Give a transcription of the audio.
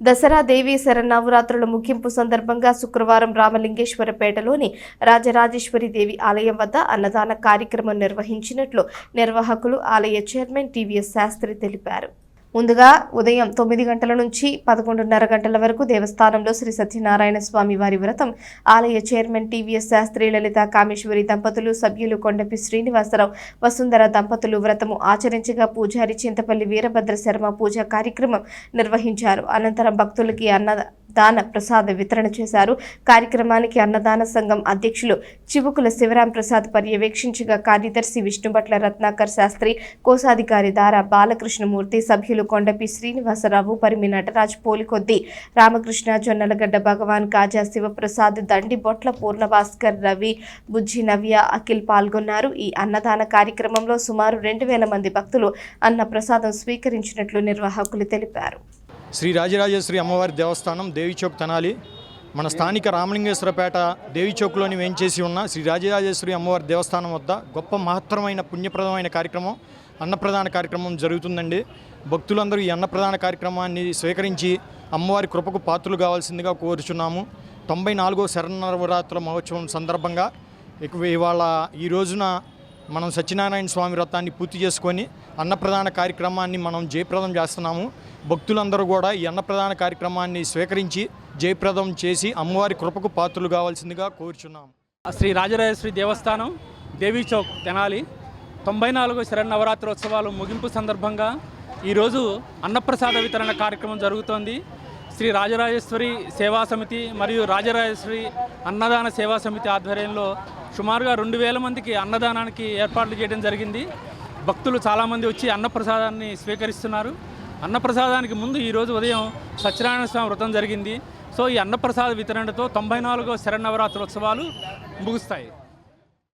దసరా దేవీ శరన్నవరాత్రుల ముగింపు సందర్భంగా శుక్రవారం రామలింగేశ్వరపేటలోని రాజరాజేశ్వరి దేవి ఆలయం వద్ద అన్నదాన కార్యక్రమం నిర్వహించినట్లు నిర్వాహకులు ఆలయ చైర్మన్ టీవీఎస్ శాస్త్రి తెలిపారు. ముందుగా ఉదయం తొమ్మిది గంటల నుంచి పదకొండున్నర గంటల వరకు దేవస్థానంలో శ్రీ సత్యనారాయణ స్వామి వారి వ్రతం. ఆలయ చైర్మన్ టీవీఎస్ శాస్త్రి లలిత కామేశ్వరి దంపతులు సభ్యులు కొండపి శ్రీనివాసరావు వసుంధర దంపతులు వ్రతము ఆచరించగా పూజారి చింతపల్లి వీరభద్ర శర్మ పూజ కార్యక్రమం నిర్వహించారు. అనంతరం భక్తులకి అన్న దాన ప్రసాద వితరణ చేశారు. కార్యక్రమానికి అన్నదాన సంఘం అధ్యక్షులు చివుకుల శివరాం ప్రసాద్ పర్యవేక్షించగా కార్యదర్శి విష్ణుభట్ల రత్నాకర్ శాస్త్రి కోశాధికారి దారా బాలకృష్ణమూర్తి సభ్యులు కొండపి శ్రీనివాసరావు పరిమి నటరాజ్ పోలికొద్ది రామకృష్ణ జొన్నలగడ్డ భగవాన్ కాజా శివప్రసాద్ దండి బొట్ల పూర్ణభాస్కర్ రవి బుజ్జి నవ్య అఖిల్ పాల్గొన్నారు. ఈ అన్నదాన కార్యక్రమంలో సుమారు రెండు వేల మంది భక్తులు అన్న ప్రసాదం స్వీకరించినట్లు నిర్వాహకులు తెలిపారు. శ్రీ రాజరాజేశ్వరి అమ్మవారి దేవస్థానం దేవిచౌక్ తనాలి. తెనాలి మన స్థానిక రామలింగేశ్వరపేట దేవిచౌక్లోని వేంచేసి ఉన్న శ్రీ రాజరాజేశ్వరి అమ్మవారి దేవస్థానం వద్ద గొప్ప మహత్తరమైన పుణ్యప్రదమైన కార్యక్రమం అన్నప్రదాన కార్యక్రమం జరుగుతుందండి. భక్తులందరూ ఈ అన్నప్రదాన కార్యక్రమాన్ని స్వీకరించి అమ్మవారి కృపకు పాత్రలు కావాల్సిందిగా కోరుచున్నాము. తొంభై నాలుగో శరణవరాత్రుల మహోత్సవం సందర్భంగా ఇవాళ ఈ రోజున మనం సత్యనారాయణ స్వామి వ్రతాన్ని పూర్తి చేసుకొని అన్నప్రదాన కార్యక్రమాన్ని మనం జయప్రదం చేస్తున్నాము. భక్తులందరూ కూడా ఈ అన్నప్రదాన కార్యక్రమాన్ని స్వీకరించి జయప్రదం చేసి అమ్మవారి కృపకు పాత్రలు కావాల్సిందిగా కోరుచున్నాము శ్రీ రాజరాజేశ్వరి దేవస్థానం దేవీ చౌక్ తెనాలి. తొంభై నాలుగు శరన్నవరాత్రోత్సవాలు ముగింపు సందర్భంగా ఈరోజు అన్నప్రసాద వితరణ కార్యక్రమం జరుగుతోంది. శ్రీ రాజరాజేశ్వరి సేవా సమితి మరియు రాజరాజేశ్వరి అన్నదాన సేవా సమితి ఆధ్వర్యంలో సుమారుగా రెండు వేల మందికి అన్నదానానికి ఏర్పాట్లు చేయడం జరిగింది. భక్తులు చాలామంది వచ్చి అన్నప్రసాదాన్ని స్వీకరిస్తున్నారు. అన్నప్రసాదానికి ముందు ఈరోజు ఉదయం సత్యనారాయణ స్వామి వ్రతం జరిగింది. సో ఈ అన్నప్రసాద వితరణతో తొంభై నాలుగో శరన్నవరాత్రోత్సవాలు ముగుస్తాయి.